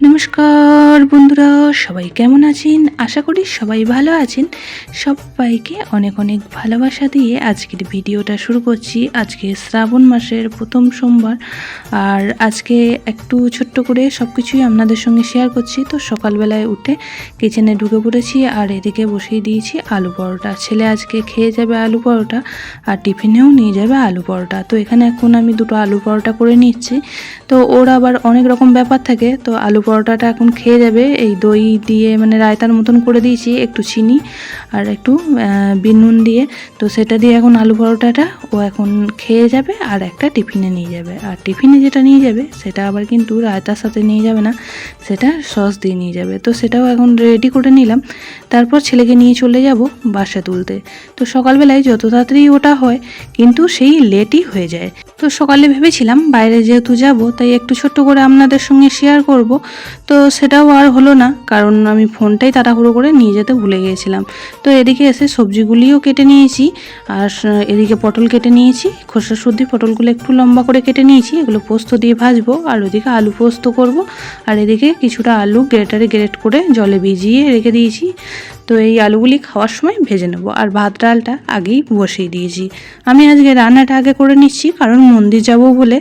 No নমস্কার বন্ধুরা, সবাই কেমন আছেন? আশা করি সবাই ভালো আছেন। সবাইকে অনেক অনেক ভালোবাসা দিয়ে আজকের ভিডিওটা শুরু করছি। আজকে শ্রাবণ মাসের প্রথম সোমবার, আর আজকে একটু ছোট্ট করে সব কিছুই আপনাদের সঙ্গে শেয়ার করছি। তো সকালবেলায় উঠে কিচেনে ঢুকে পড়েছি, আর এদিকে বসিয়ে দিয়েছি আলু পরোটা। ছেলে আজকে খেয়ে যাবে আলু পরোটা, আর টিফিনেও নিয়ে যাবে আলু পরোটা। তো এখানে এখন আমি দুটো আলু পরোটা করে নিচ্ছি। তো ওর আবার অনেক রকম ব্যাপার থাকে। তো আলু পরোটাটা এখন খেয়ে যাবে। এই দই দিয়ে মানে রায়তার মতন করে দিয়েছি, একটু চিনি আর একটু বিনুন দিয়ে। তো সেটা দিয়ে এখন আলু পরোটাটা ও এখন খেয়ে যাবে আর একটা টিফিনে নিয়ে যাবে। আর টিফিনে যেটা নিয়ে যাবে, সেটা আবার কিন্তু রায়তার সাথে নিয়ে যাবে না, সেটা সস দিয়ে নিয়ে যাবে। তো সেটাও এখন রেডি করে নিলাম। তারপর ছেলেকে নিয়ে চলে যাব বাসা তুলতে। তো সকালবেলায় যত তাড়াতাড়ি ওটা হয়, কিন্তু সেই লেটই হয়ে যায়। তো সকালে ভেবেছিলাম বাইরে যেহেতু যাব, তাই একটু ছোট্ট করে আপনাদের সঙ্গে শেয়ার করব। তো সেটাও আর হলো না, কারণ আমি ফোনটাই তাড়াহুড়ো করে নিয়ে যেতে ভুলে গিয়েছিলাম। তো এদিকে এসে সবজিগুলিও কেটে নিয়েছি, আর এদিকে পটল কেটে নিয়েছি, খোসা, সর্দি, পটলগুলো একটু লম্বা করে কেটে নিয়েছি, এগুলো পোস্ত দিয়ে ভাজবো, আর ওদিকে আলু পোস্ত করব। আর এদিকে কিছুটা আলু গ্রেটারে গ্রেট করে জলে ভিজিয়ে রেখে দিয়েছি। তো এই আলুগুলি খাওয়ার সময় ভেজে নেব। আর ভাত ডালটা আগেই বসিয়ে দিয়েছি। আমি আজকে রান্নাটা আগে করে নিচ্ছি, কারণ মন্দির যাব বলে।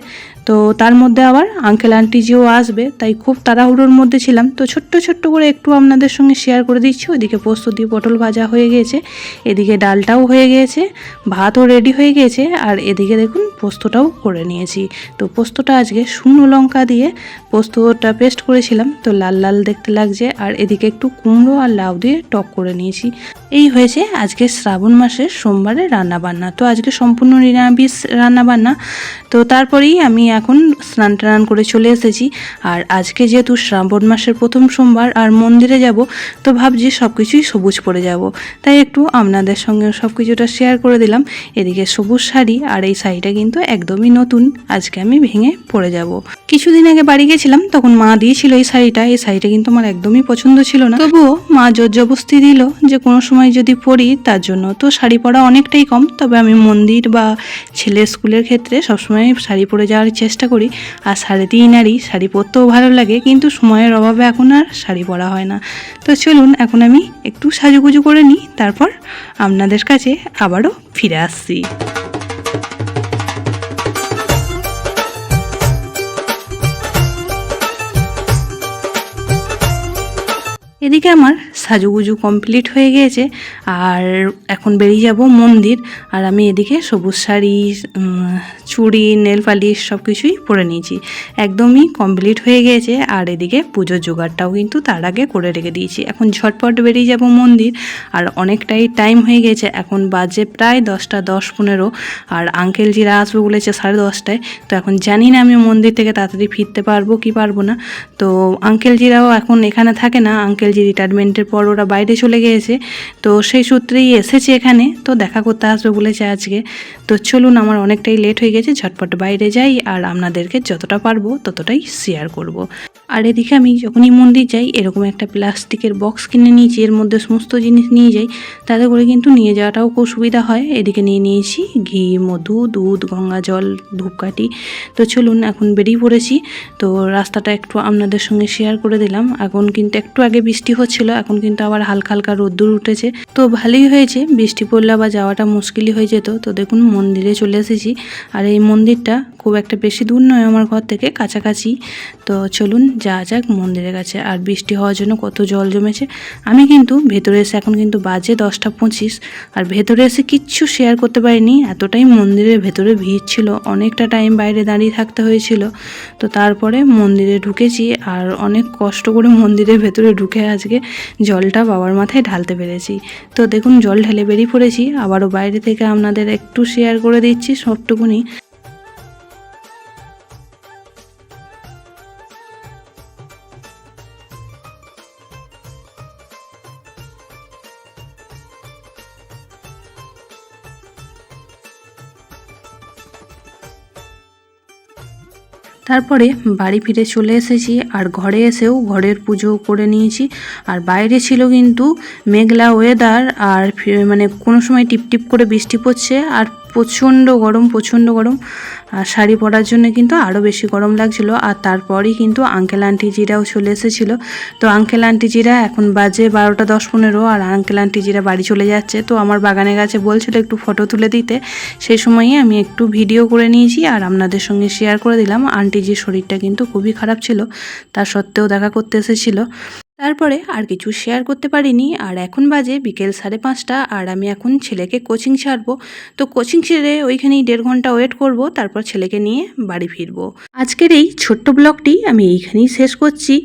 তো তার মধ্যে আবার আঙ্কেল আন্টি যেও আসবে, তাই খুব তাড়াহুড়োর মধ্যে ছিলাম। তো ছোট্ট ছোট্ট করে একটু আপনাদের সঙ্গে শেয়ার করে দিচ্ছি। ওইদিকে পোস্ত দিয়ে পটল ভাজা হয়ে গিয়েছে এদিকে ডালটাও হয়ে গিয়েছে ভাতও রেডি হয়ে গিয়েছে আর এদিকে দেখুন পোস্তটাও করে নিয়েছি। তো পোস্তটা আজকে শুকনো লঙ্কা দিয়ে পোস্তটা পেস্ট করেছিলাম, তো লাল লাল দেখতে লাগছে। আর এদিকে একটু কুমড়ো আর লাউ দিয়ে টক করে নিয়েছি। এই হয়েছে আজকে শ্রাবণ মাসের সোমবারে রান্না বান্না তো আজকে সম্পূর্ণ নিরামিষ রান্না বান্না তো তারপরেই আমি এখন স্নান টান করে চলে এসেছি। আর আজকে যেহেতু শ্রাবণ মাসের প্রথম সোমবার আর মন্দিরে যাব, তো ভাবছি সব কিছুই সবুজ পরে যাব। তাই একটু আপনাদের সঙ্গে সব কিছুটা শেয়ার করে দিলাম। এদিকে সবুজ শাড়ি আর এই শাড়িটা কিন্তু একদমই নতুন। আজকে আমি ভেঙে পরে যাব। কিছুদিন আগে বাড়ি গেছিলাম, তখন মা দিয়েছিল এই শাড়িটা। এই শাড়িটা কিন্তু আমার একদমই পছন্দ ছিল না। তবুও মা জোর জবস্তি দিল যে, কোনো সময় যদি পরি, তার জন্য তো শাড়ি পরা অনেকটাই কম। তবে আমি মন্দির বা ছেলের স্কুলের ক্ষেত্রে সবসময় শাড়ি পরে যাওয়ার চেষ্টা করি। আর শাড়িতেই নারী শাড়ি পরতেও ভালো লাগে, কিন্তু সময়ের অভাবে এখন আর শাড়ি পরা হয় না। তো চলুন, এখন আমি একটু সাজুগুজু করে নিই, তারপর আপনাদের কাছে আবারও ফিরে আসছি। এদিকে আমার সাজুগুজু কমপ্লিট হয়ে গিয়েছে, আর এখন বেরিয়ে যাব মন্দির, আর আমি এদিকে সবুজ শাড়ি চুড়ি নেল পালিশ সব কিছুই পরে নিয়েছি। একদমই কমপ্লিট হয়ে গিয়েছে, আর এদিকে পুজোর জোগাড়টাও কিন্তু তার আগে করে রেখে দিয়েছি। এখন ঝটপট বেরিয়ে যাব মন্দির, আর অনেকটাই টাইম হয়ে গেছে এখন বাজে প্রায় দশটা দশ পনেরো, আর আঙ্কেল জিরা আসবে বলেছে সাড়ে দশটায়, তো এখন জানি না আমি মন্দির থেকে তাড়াতাড়ি ফিরতে পারব কি পারব না। তো আঙ্কেল জিরাও এখন এখানে থাকে না আঙ্কেল জি রিটায়ারমেন্টের পর ওরা বাইরে চলে গিয়েছে, তো সেই সূত্রেই এসেছে এখানে তো দেখা করতে আসবে বলেছে আজকে তো চলুন, আমার অনেকটাই লেট হয়ে গেছে, ঝটপট বাইরে যাই আর আপনাদেরকে যতটা পারব ততটাই শেয়ার করব। আর এদিকে আমি যখনই মন্দির যাই, এরকম একটা প্লাস্টিকের বক্স কিনে নিয়েছি এর মধ্যে সমস্ত জিনিস নিয়ে যাই, তাতে করে কিন্তু নিয়ে যাওয়াটাও খুব সুবিধা হয়। এদিকে নিয়ে নিয়েছি ঘি, মধু, দুধ, গঙ্গা জল, ধূপকাঠি। তো চলুন, এখন বেরিয়ে পড়েছি। তো রাস্তাটা একটু আপনাদের সঙ্গে শেয়ার করে দিলাম। এখন কিন্তু একটু আগে বৃষ্টি হচ্ছিল, এখন কিন্তু আবার হালকা হালকা রোদ্দুর উঠেছে। তো ভালোই হয়েছে, বৃষ্টি পড়লে আবার যাওয়াটা মুশকিলই হয়ে যেত। তো দেখুন, মন্দিরে চলে এসেছি। আর এই মন্দিরটা খুব একটা বেশি দূর নয় আমার ঘর থেকে, কাছাকাছি। তো চলুন যা যাক মন্দিরের কাছে। আর বৃষ্টি হওয়ার জন্য কত জল জমেছে। আমি কিন্তু ভেতরে এসে এখন কিন্তু বাজে দশটা পঁচিশ। আর ভেতরে এসে কিচ্ছু শেয়ার করতে পারিনি। এতটাই মন্দিরের ভেতরে ভিড় ছিল। অনেকটা টাইম বাইরে দাঁড়িয়ে থাকতে হয়েছিল। তো তারপরে মন্দিরে ঢুকেছি। আর অনেক কষ্ট করে মন্দিরের ভেতরে ঢুকে আজকে জলটা বাবার মাথায় ঢালতে পেরেছি। তো দেখুন, জল ঢেলে বেরিয়ে পড়েছি। আবারও বাইরে থেকে আপনাদের একটু শেয়ার করে দিচ্ছি সবটুকুনি। তারপরে বাড়ি ফিরে চলে এসেছি আর ঘরে এসেও ঘরের পুজো করে নিয়েছি। আর বাইরে ছিল কিন্তু মেঘলা ওয়েদার আর মানে কোনো সময় টিপটিপ করে বৃষ্টি পড়ছে আর প্রচণ্ড গরম প্রচণ্ড গরম। আর শাড়ি পরার জন্য কিন্তু আরও বেশি গরম লাগছিল। আর তারপরেই কিন্তু আঙ্কেল আন্টিজিরাও চলে এসেছিল। তো আঙ্কেল আন্টিজিরা এখন বাজে বারোটা দশ পনেরো আর আঙ্কেল আন্টিজিরা বাড়ি চলে যাচ্ছে। তো আমার বাগানে গাছে বলছিল একটু ফটো তুলে দিতে। সেই সময়ই আমি একটু ভিডিও করে নিয়েছি আর আপনাদের সঙ্গে শেয়ার করে দিলাম। আন্টিজির শরীরটা কিন্তু খুবই খারাপ ছিল। তা সত্ত্বেও দেখা করতে এসেছিল। তারপরে আর কিছু শেয়ার করতে পারিনি। আর এখন বাজে বিকেল সাড়ে পাঁচটা, আর আমি এখন ছেলেকে কোচিং ছাড়বো। তো কোচিং ছেড়ে ওইখানেই দেড় ঘণ্টা ওয়েট করব, তারপর ছেলেকে নিয়ে বাড়ি ফিরবো। আজকের এই ছোট্ট ব্লগটি আমি এইখানেই শেষ করছি।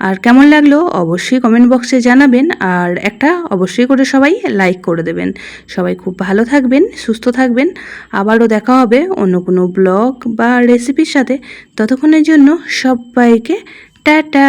আর কেমন লাগল অবশ্যই কমেন্ট বক্সে জানাবেন, আর একটা অবশ্যই করে সবাই লাইক করে দেবেন। সবাই খুব ভালো থাকবেন, সুস্থ থাকবেন। আবারও দেখা হবে অন্য কোনো ব্লগ বা রেসিপির সাথে। ততক্ষণের জন্য সবাইকে টাটা!